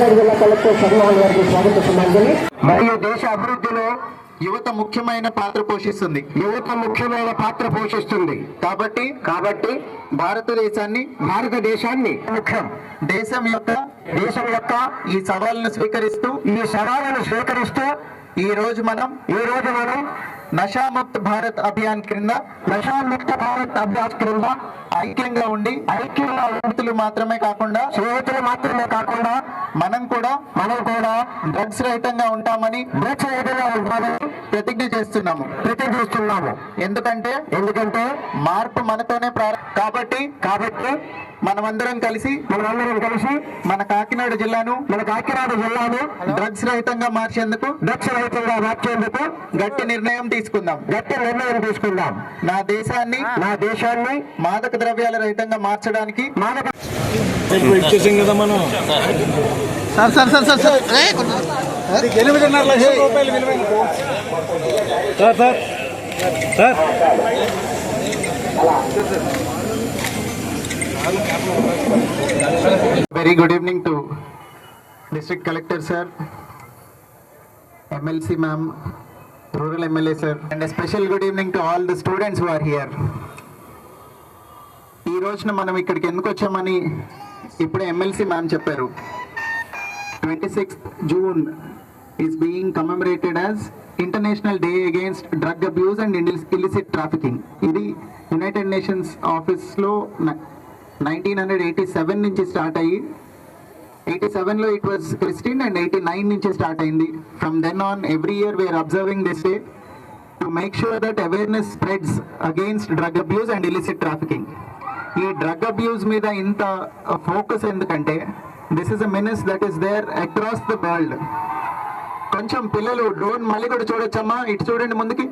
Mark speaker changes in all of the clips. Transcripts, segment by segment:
Speaker 1: కాకినాడ జిల్లా కలెక్టర్ చంద్రబాబు గారికి స్వాగత సుమాంజలి.
Speaker 2: మరియు దేశ అభివృద్ధిలో యువత ముఖ్యమైన పాత్ర పోషిస్తుంది.
Speaker 1: యువత ముఖ్యమైన పాత్ర పోషిస్తుంది.
Speaker 2: కాబట్టి
Speaker 1: కాబట్టి
Speaker 2: భారతదేశాన్ని
Speaker 1: భారతదేశాన్ని ముఖ్యం.
Speaker 2: దేశం యొక్క
Speaker 1: దేశం యొక్క
Speaker 2: ఈ సవాళ్ళను స్వీకరిస్తూ
Speaker 1: ఈ సవాళ్ళను స్వీకరిస్తూ
Speaker 2: ఈ రోజు మనం
Speaker 1: ఈ రోజు మనం
Speaker 2: నషాముక్త్ భారత్ అభియాన్ క్రింద
Speaker 1: నషాముక్త భారత్ అభ్యాస్ క్రింద
Speaker 2: ఐక్యంగా ఉండి
Speaker 1: ఐక్యంగా
Speaker 2: స్నేహితులు మాత్రమే కాకుండా
Speaker 1: స్నేహితులు మాత్రమే కాకుండా
Speaker 2: మనం కూడా
Speaker 1: మనం కూడా
Speaker 2: డ్రగ్స్ రహితంగా ఉంటామని
Speaker 1: దీక్ష ఏదైనా ఉంటుందని
Speaker 2: ప్రతిజ్ఞ చేస్తున్నాము.
Speaker 1: ప్రతిఘటిస్తున్నాము
Speaker 2: ఎందుకంటే
Speaker 1: ఎందుకంటే
Speaker 2: మార్పు మనతోనే ప్రారంభం కాబట్టి
Speaker 1: కాబట్టి
Speaker 2: మనమందరం కలిసి
Speaker 1: మనమందరం కలిసి
Speaker 2: మన కాకినాడ జిల్లాను
Speaker 1: మన కాకినాడ జిల్లాను
Speaker 2: డ్రగ్స్ రహితంగా మార్చేందుకు
Speaker 1: దక్ష రహితంగా మార్చేందుకు
Speaker 2: గట్టి నిర్ణయం తీసుకుందాం.
Speaker 1: గట్టి నిర్ణయం తీసుకుందాం.
Speaker 2: నా దేశాన్ని
Speaker 1: నా దేశాన్ని
Speaker 2: మాదక ద్రవ్యాల రహితంగా మార్చడానికి
Speaker 1: మానవ
Speaker 3: ఇచ్చేసాం కదా మనం sir sir. Sir sir sir ఎనిమిదిన్నర లక్షల రూపాయలు విలువైన sir sir. Sir.
Speaker 2: Very good evening to district collector sir MLC ma'am rural MLA sir and special good evening to all the students who are here ఈ రోజున మనం ఇక్కడికి ఎందుకు వచ్చామని ఇప్పుడే ఎమ్మెల్సీ మ్యామ్ చెప్పారు. Twenty sixth June is being commemorated as international day against drug abuse and illicit trafficking ఇది United Nations ఆఫీస్లో నైన్టీన్ హండ్రెడ్ ఎయిటీ సెవెన్ నుంచి స్టార్ట్ అయ్యి ఎయిటీ సెవెన్లో it was christened and eighty nine నుంచి start అయింది. From then on every year we are observing this day to make sure that awareness spreads against drug abuse and illicit trafficking ఈ drug abuse మీద ఇంత uh, focus ఎందుకంటే this is a menace that is there across the world కొంచెం పిల్లలు drone మళ్ళీ కూడా చూడొచ్చమ్మా ఇటు చూడండి ముందుకి.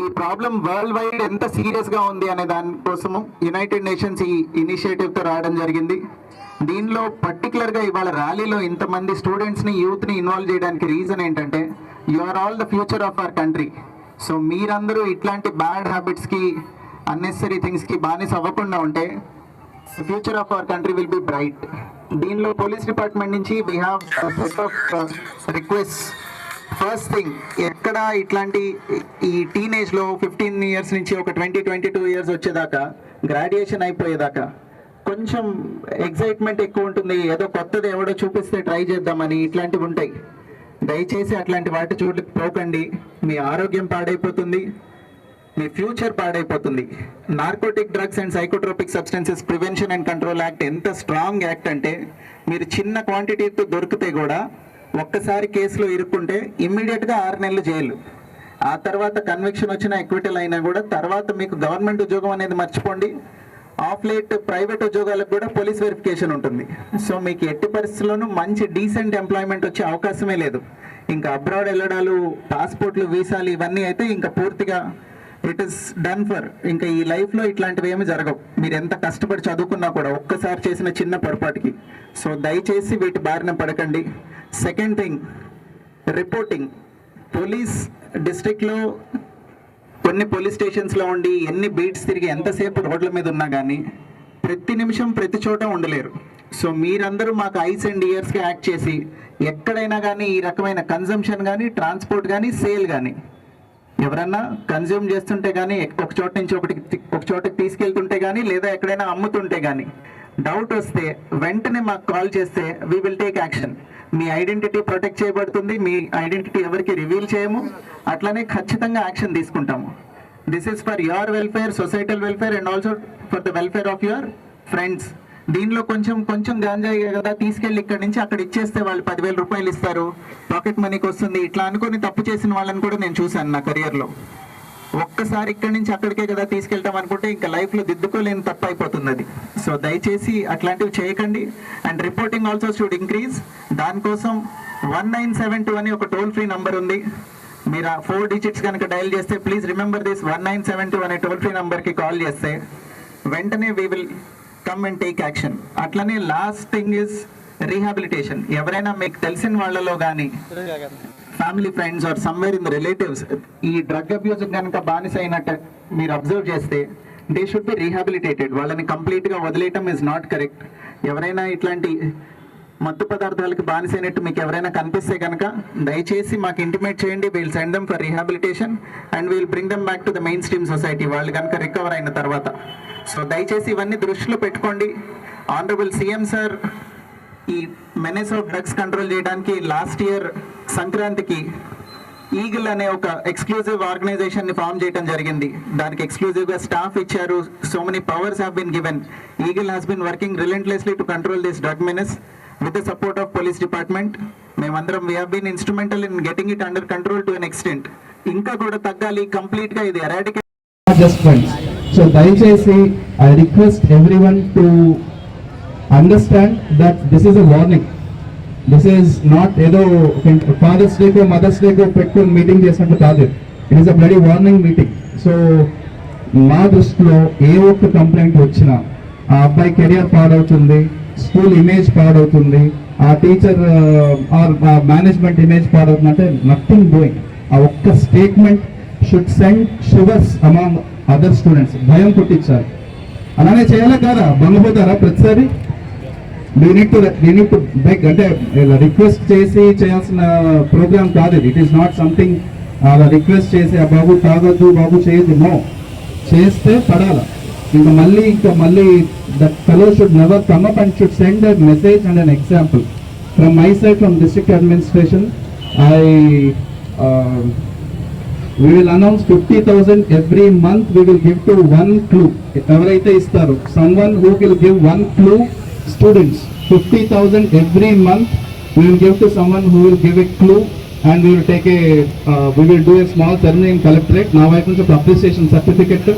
Speaker 2: ఈ ప్రాబ్లం వరల్డ్ వైడ్ ఎంత సీరియస్గా ఉంది అనే దానికోసము యునైటెడ్ నేషన్స్ ఈ ఇనిషియేటివ్తో రావడం జరిగింది. దీనిలో పర్టికులర్గా ఇవాళ ర్యాలీలో ఇంతమంది స్టూడెంట్స్ని యూత్ని ఇన్వాల్వ్ చేయడానికి రీజన్ ఏంటంటే you are all the future of our country so మీరందరూ ఇట్లాంటి బ్యాడ్ హ్యాబిట్స్కి అన్నెసరీ థింగ్స్కి బానిస అవ్వకుండా ఉంటే future of our country will be bright దీనిలో పోలీస్ డిపార్ట్మెంట్ నుంచి we have set of request first thing ఎక్కడ ఇట్లాంటి ఈ టీనేజ్లో ఫిఫ్టీన్ ఇయర్స్ నుంచి ఒక ట్వంటీ ట్వంటీ టూ ఇయర్స్ వచ్చేదాకా గ్రాడ్యుయేషన్ అయిపోయేదాకా కొంచెం ఎగ్జైట్మెంట్ ఎక్కువ ఉంటుంది. ఏదో కొత్తది ఎవడో చూపిస్తే ట్రై చేద్దామని ఇట్లాంటివి ఉంటాయి. దయచేసి అట్లాంటి వాటి చోట్లకి పోకండి. మీ ఆరోగ్యం పాడైపోతుంది. మీ ఫ్యూచర్ పాడైపోతుంది. Narcotic drugs and psychotropic substances prevention and control act ఎంత స్ట్రాంగ్ యాక్ట్ అంటే మీరు చిన్న క్వాంటిటీతో దొరికితే కూడా ఒక్కసారి కేసులో ఇరుక్కుంటే ఇమ్మీడియట్గా ఆరు నెలలు జైలు. ఆ తర్వాత కన్విక్షన్ వచ్చిన ఎక్విటల్ అయినా కూడా తర్వాత మీకు గవర్నమెంట్ ఉద్యోగం అనేది మర్చిపోండి. ఆఫ్ లేట్ ప్రైవేట్ ఉద్యోగాలకు కూడా పోలీస్ వెరిఫికేషన్ ఉంటుంది. సో మీకు ఎట్టి పరిస్థితుల్లోనూ మంచి డీసెంట్ ఎంప్లాయ్మెంట్ వచ్చే అవకాశమే లేదు. ఇంకా అబ్రాడ్ వెళ్ళడాలు పాస్పోర్ట్లు వీసాలు ఇవన్నీ అయితే ఇంకా పూర్తిగా ఇట్ ఇస్ డన్ ఫర్ ఇంకా ఈ లైఫ్లో ఇట్లాంటివి ఏమి జరగవు. మీరు ఎంత కష్టపడి చదువుకున్నా కూడా ఒక్కసారి చేసిన చిన్న పొరపాటుకి. సో దయచేసి వీటి బారిన పడకండి. సెకండ్ థింగ్ రిపోర్టింగ్ పోలీస్ డిస్ట్రిక్ట్లో కొన్ని పోలీస్ స్టేషన్స్లో ఉండి ఎన్ని బీట్స్ తిరిగి ఎంతసేపు రోడ్ల మీద ఉన్నా కానీ ప్రతి నిమిషం ప్రతి చోట ఉండలేరు. సో మీరందరూ మాకు ఐస్ అండ్ ఇయర్స్కి యాక్ట్ చేసి ఎక్కడైనా కానీ ఈ రకమైన కన్జంప్షన్ కానీ ట్రాన్స్పోర్ట్ కానీ సేల్ కానీ ఎవరన్నా కన్జ్యూమ్ చేస్తుంటే కానీ ఒక చోట నుంచి ఒకటి తి- ఒక చోటకి తీసుకెళ్తుంటే కానీ లేదా ఎక్కడైనా అమ్ముతుంటే కానీ డౌట్ వస్తే వెంటనే మాకు కాల్ చేస్తే వీ విల్ టేక్ యాక్షన్ మీ ఐడెంటిటీ ప్రొటెక్ట్ చేయబడుతుంది మీ ఐడెంటిటీ ఎవరికి రివీల్ చేయము అట్లనే ఖచ్చితంగా యాక్షన్ తీసుకుంటాము. This is for your welfare societal welfare and also for the welfare of your friends దీనిలో కొంచెం కొంచెం గాంజాయి కదా తీసుకెళ్ళి ఇక్కడ నుంచి అక్కడ ఇచ్చేస్తే వాళ్ళు పదివేల రూపాయలు ఇస్తారు. పాకెట్ మనీకి వస్తుంది. ఇట్లా అనుకొని తప్పు చేసిన వాళ్ళని కూడా నేను చూశాను నా కెరియర్లో ఒక్కసారి ఇక్కడి నుంచి అక్కడికే కదా తీసుకెళ్తాం అనుకుంటే ఇంకా లైఫ్లో దిద్దుకోలేని తప్పు అయిపోతుంది అది సో దయచేసి అట్లాంటివి చేయకండి. And reporting also should increase దానికోసం వన్ నైన్ సెవెన్ టూ అని ఒక టోల్ ఫ్రీ నంబర్ ఉంది. మీరు ఆ ఫోర్ డిజిట్స్ కనుక డయల్ చేస్తే please remember this one nine seven two అనే టోల్ ఫ్రీ నెంబర్కి కాల్ చేస్తే వెంటనే we will come and take action అట్లనే లాస్ట్ థింగ్ ఇస్ రీహాబిలిటేషన్ ఎవరైనా మీకు తెలిసిన వాళ్ళలో కానీ family friends or somewhere in relatives ఈ డ్రగ్ అబ్యూజ్ కనుక బానిస అయినట్టు మీరు అబ్జర్వ్ చేస్తే
Speaker 4: దే షుడ్ బి రీహాబిలిటేటెడ్ వాళ్ళని కంప్లీట్గా వదిలేయటం ఇస్ నాట్ కరెక్ట్ ఎవరైనా ఇట్లాంటి మత్తు పదార్థాలకు బానిసైనట్టు మీకు ఎవరైనా కనిపిస్తే కనుక దయచేసి మాకు ఇంటిమేట్ చేయండి. We'll send them for rehabilitation and we'll bring them back to the mainstream society వాళ్ళు కనుక రికవర్ అయిన తర్వాత. సో దయచేసి ఇవన్నీ దృష్టిలో పెట్టుకోండి. ఆనరబుల్ సీఎం సార్ ఈ మెనేస్ ఆఫ్ డ్రగ్స్ కంట్రోల్ చేయడానికి లాస్ట్ ఇయర్ సంక్రాంతికి ఈగిల్ అనే ఒక ఎక్స్క్లూజివ్ ఆర్గనైజేషన్ని ఫామ్ చేయడం జరిగింది. దానికి ఎక్స్క్లూజివ్గా స్టాఫ్ ఇచ్చారు. So many powers have been given Eagle has been working relentlessly to control this drug menace with the support of police department మేమందరం we been instrumental in getting it under control to an extent ఇంకా కూడా తగ్గాలి కంప్లీట్గా ఇది eradicate
Speaker 2: so దయచేసి I request every one to understand that this is a warning this is not ఏదో father's డేకో mother's డేకో పెట్టుకుని మీటింగ్ చేసినట్టు కాదు. It is a bloody warning meeting so మా దృష్టిలో ఏ ఒక్క కంప్లైంట్ వచ్చినా ఆ అబ్బాయి కెరియర్ పాడవుతుంది స్కూల్ ఇమేజ్ పాడవుతుంది ఆ టీచర్ ఆర్ మేనేజ్మెంట్ ఇమేజ్ పాడవుతుంది అంటే నథింగ్ డూయింగ్ ఆ ఒక్క statement should send shivers among other students భయం పుట్టించాలి. అలానే చేయాలా కాదా? భంగపోతారా ప్రతిసారి? We need to we need to beg అంటే రిక్వెస్ట్ చేసి చేయాల్సిన ప్రోగ్రామ్ కాదు ఇది. ఇట్ ఈస్ నాట్ సంథింగ్ అలా రిక్వెస్ట్ చేసి ఆ బాబు తాగొద్దు బాబు చేయొద్దు. నో చేస్తే పడాల. ఇంకా మళ్ళీ ఇంకా మళ్ళీ that fellow should never come up and should send a message and an example from my side from district administration I we will announce fifty thousand every month we will give to one clue ఎవరైతే ఇస్తారు some one who will give one clue students 50,000 every month we will give to someone who will give a clue and we will take a uh, we will do a small ceremony in collectorate now వైపు నుంచి ఒక appreciation certificate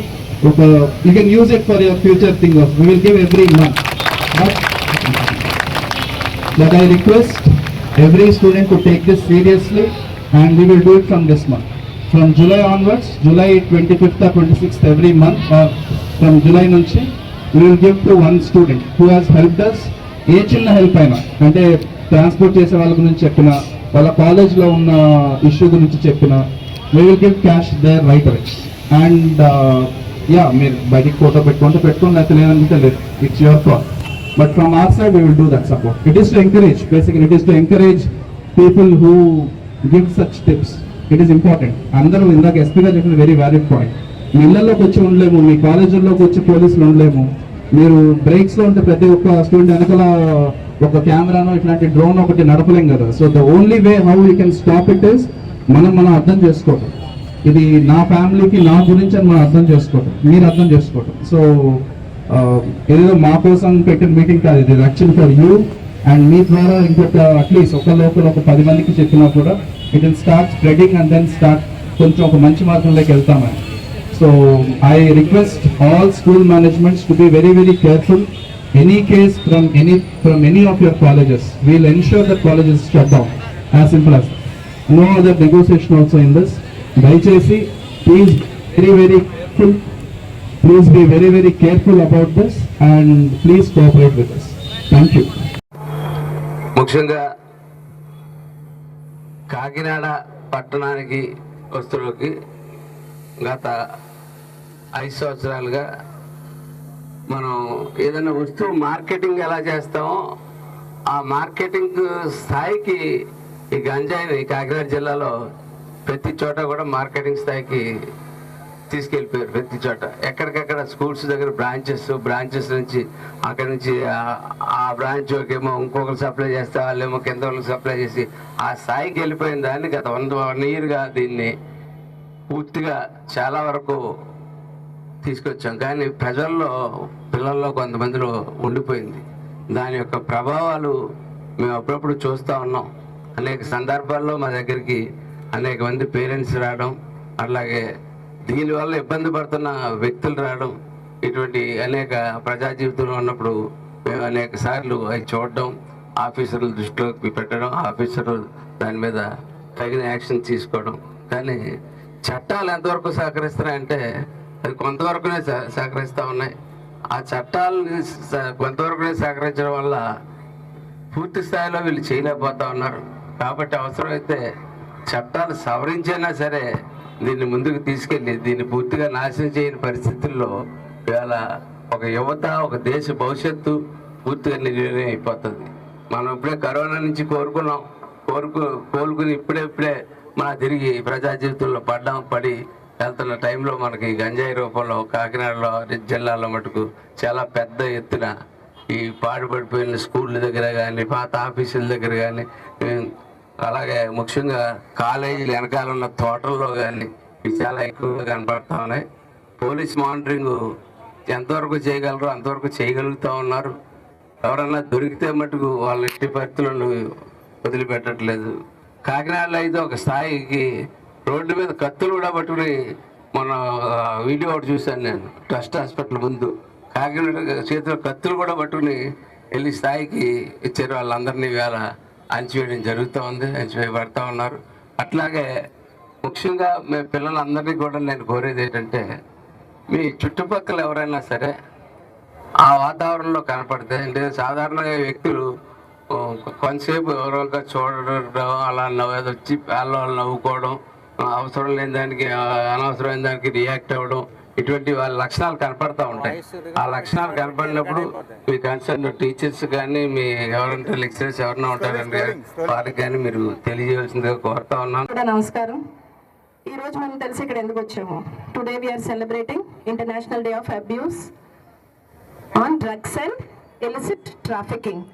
Speaker 2: ఒక you can use it for your future thing we will give every month but that I request every student to take this seriously and we will do it from this month. From July onwards, July 25th or 26th every month or from July నుంచి will give to one student who has help thus ఏ చిన్న help అయినా అంటే transport చేసే వాళ్ళ గురించి చెప్పిన వాళ్ళ కాలేజ్లో ఉన్న ఇష్యూ గురించి చెప్పిన we will give cash the writer and yeah మీరు బయటికి ఫోటో పెట్టుకుంటే పెట్టుకోండి అయితే లేదంటే లేదు. It's your call but from our side we will do that support it is to encourage basically it is to encourage people who give such tips it is important అందరూ ఇందాక ఎస్పీగా చెప్పిన వెరీ వ్యాలిడ్ పాయింట్ మీ ఇళ్ళలోకి వచ్చి ఉండలేము మీ కాలేజీల్లోకి వచ్చి పోలీసులు ఉండలేము. మీరు బ్రేక్స్లో ఉంటే ప్రతి ఒక్క స్టూడెంట్ వెనకాల ఒక కెమెరాను ఇట్లాంటి డ్రోన్ ఒకటి నడపలేం కదా. So the only way how you can stop it is మనం మనం అర్థం చేసుకోవటం. ఇది నా ఫ్యామిలీకి నా గురించి అని మనం అర్థం చేసుకోవటం. మీరు అర్థం చేసుకోవటం. సో ఏదో మా కోసం పెట్టిన మీటింగ్ కాదు ఇది. యాక్చువల్ ఫర్ యూ అండ్ మీ ద్వారా ఇంకొక అట్లీస్ట్ ఒక లోపల ఒక పది మందికి చెప్పినా కూడా it will start spreading and then start కొంచెం ఒక మంచి మార్గంలోకి వెళ్తామని. So I request all school managements to be very very careful any case from any from any of your colleges we'll ensure that colleges shut down as simple as no other negotiation also in this దయచేసి please very very careful please be very very careful about this and please cooperate with us. Thank you
Speaker 5: ముఖ్యంగా కాకినాడ పట్టణానికి వస్తువులకి గత ఐదు సంవత్సరాలుగా మనం ఏదైనా వస్తువు marketing ఎలా చేస్తామో ఆ మార్కెటింగ్ స్థాయికి ఈ గంజాయిని కాకినాడ జిల్లాలో ప్రతి చోట కూడా మార్కెటింగ్ స్థాయికి తీసుకెళ్ళిపోయారు ప్రతి చోట. ఎక్కడికక్కడ స్కూల్స్ దగ్గర బ్రాంచెస్ బ్రాంచెస్ నుంచి అక్కడి నుంచి ఆ- బ్రాంచ్ ఏమో ఇంకొకరు సప్లై చేస్తే వాళ్ళేమో కింద వాళ్ళకి సప్లై చేసి ఆ స్థాయికి వెళ్ళిపోయిన దాన్ని గత వన్ వన్ ఇయర్గా దీన్ని పూర్తిగా చాలా వరకు తీసుకొచ్చాం. కానీ ప్రజల్లో పిల్లల్లో కొంతమందిలో ఉండిపోయింది. దాని యొక్క ప్రభావాలు మేము అప్పుడప్పుడు చూస్తూ ఉన్నాం. అనేక సందర్భాల్లో మా దగ్గరికి అనేక మంది పేరెంట్స్ రావడం అలాగే దీనివల్ల ఇబ్బంది పడుతున్న వ్యక్తులు రావడం ఇటువంటి అనేక ప్రజా జీవితంలో ఉన్నప్పుడు మేము అనేక సార్లు అవి చూడడం ఆఫీసర్ల దృష్టిలోకి పెట్టడం ఆఫీసర్లు దాని మీద తగిన యాక్షన్ తీసుకోవడం. కానీ చట్టాలు ఎంతవరకు సహకరిస్తున్నాయంటే అది కొంతవరకునే సహ- సహకరిస్తూ ఉన్నాయి. ఆ చట్టాలని కొంతవరకునే సహకరించడం వల్ల పూర్తి స్థాయిలో వీళ్ళు చేయలేకపోతా ఉన్నారు. కాబట్టి అవసరమైతే చట్టాలు సవరించైనా సరే దీన్ని ముందుకు తీసుకెళ్ళి దీన్ని పూర్తిగా నాశనం చేయని పరిస్థితుల్లో ఇవాళ ఒక యువత ఒక దేశ భవిష్యత్తు పూర్తిగా నిర్ణయం అయిపోతుంది. మనం ఇప్పుడే కరోనా నుంచి కోరుకున్నాం. కోరుకు కోలుకుని ఇప్పుడే ఇప్పుడే మన తిరిగి ప్రజా జీవితంలో పడ్డాం పడి వెళ్తున్న టైంలో మనకి గంజాయి రూపంలో కాకినాడలో జిల్లాలో మటుకు చాలా పెద్ద ఎత్తున ఈ పాడుపడిపోయిన స్కూళ్ళ దగ్గర కానీ పాత ఆఫీసుల దగ్గర కానీ అలాగే ముఖ్యంగా కాలేజీలు వెనకాల ఉన్న తోటల్లో కానీ ఇవి చాలా ఎక్కువగా కనపడతా ఉన్నాయి. పోలీస్ మానిటరింగ్ ఎంతవరకు చేయగలరో అంతవరకు చేయగలుగుతా ఉన్నారు. ఎవరన్నా దొరికితే మటుకు వాళ్ళ ఎట్టి పరిస్థితులను వదిలిపెట్టట్లేదు. కాకినాడలో అయితే ఒక స్థాయికి రోడ్డు మీద కత్తులు కూడా పట్టుకుని మొన్న వీడియో ఒకటి చూశాను నేను. ట్రస్ట్ హాస్పిటల్ ముందు. కాకినాడ చేతిలో కత్తులు కూడా పట్టుకుని వెళ్ళి స్థాయికి ఇచ్చారు వాళ్ళందరినీ వేళ అణచివేయడం జరుగుతూ ఉంది అణచివేయబడతా ఉన్నారు. అట్లాగే ముఖ్యంగా మీ పిల్లలందరినీ కూడా నేను కోరేది ఏంటంటే మీ చుట్టుపక్కల ఎవరైనా సరే ఆ వాతావరణంలో కనపడితే అంటే సాధారణంగా వ్యక్తులు కొంతసేపు ఎవరో చూడడం అలా నవ్వు వచ్చి వాళ్ళ వాళ్ళు నవ్వుకోవడం అవసరం లేని దానికి అనవసరమైన దానికి రియాక్ట్ అవ్వడం ఇటువంటి వాళ్ళ లక్షణాలు కనపడతా ఉంటాయి. ఆ లక్షణాలు కనపడినప్పుడు మీ కన్సర్న్ టీచర్స్ కానీ మీ ఎవరంటే లెక్చరర్స్ ఎవరైనా ఉంటారంటే వారికి కానీ మీరు తెలియజేయాల్సిందిగా కోరుతా ఉన్నాను.
Speaker 6: నమస్కారం. ఈ రోజు మనం తెలిసి ఇక్కడ ఎందుకు వచ్చాము? Today we are celebrating international day of abuse on drugs and illicit trafficking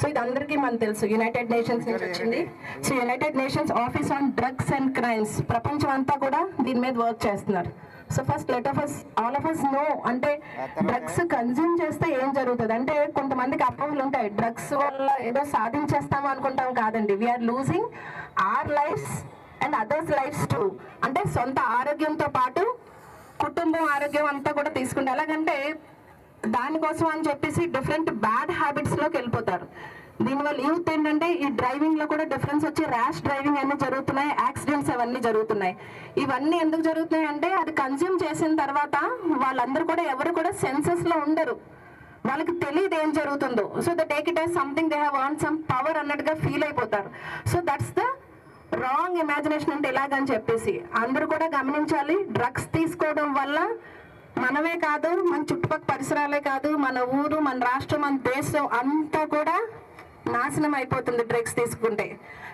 Speaker 6: so ఇది అందరికీ మనకు తెలుసు. యునైటెడ్ నేషన్స్ నుంచి వచ్చింది. So united nations office on drugs and crimes ప్రపంచం అంతా కూడా దీని మీద వర్క్ చేస్తున్నారు. So first let of us all of us know అంటే డ్రగ్స్ కన్జ్యూమ్ చేస్తే ఏం జరుగుతుంది? అంటే కొంతమందికి అపోహలు ఉంటాయి. డ్రగ్స్ వల్ల ఏదో సాధించేస్తాం అనుకుంటాం కాదండి. We are losing our lives and others lives too అంటే సొంత ఆరోగ్యంతో పాటు కుటుంబం ఆరోగ్యం అంతా కూడా తీసుకుంటే ఎలాగంటే దానికోసం అని చెప్పేసి డిఫరెంట్ బ్యాడ్ హ్యాబిట్స్లోకి వెళ్ళిపోతారు. దీనివల్ల యూత్ ఏంటంటే ఈ డ్రైవింగ్లో కూడా డిఫరెన్స్ వచ్చి ర్యాష్ డ్రైవింగ్ అన్ని జరుగుతున్నాయి యాక్సిడెంట్స్ అవన్నీ జరుగుతున్నాయి. ఇవన్నీ ఎందుకు జరుగుతున్నాయి అంటే అది కన్జ్యూమ్ చేసిన తర్వాత వాళ్ళందరూ కూడా ఎవరు కూడా సెన్సెస్లో ఉండరు. వాళ్ళకి తెలియదు ఏం జరుగుతుందో. So the take it as something they have earn some power అన్నట్టుగా ఫీల్ అయిపోతారు. So that's the wrong imagination అంటే ఎలాగని చెప్పేసి అందరూ కూడా గమనించాలి. డ్రగ్స్ తీసుకోవడం వల్ల మనమే కాదు మన చుట్టుపక్కల పరిసరాలే కాదు మన ఊరు మన రాష్ట్రం మన దేశం అంతా కూడా నాశనం అయిపోతుంది డ్రగ్స్ తీసుకుంటే.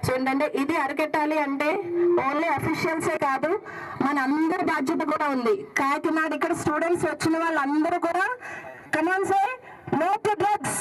Speaker 6: సో ఏంటంటే ఇది అరికెట్టాలి అంటే ఓన్లీ అఫీషియల్సే కాదు మన అందరి బాధ్యత కూడా ఉంది. కాకినాడ ఇక్కడ స్టూడెంట్స్ వచ్చిన వాళ్ళందరూ కూడా కమాన్ నో టు డ్రగ్స్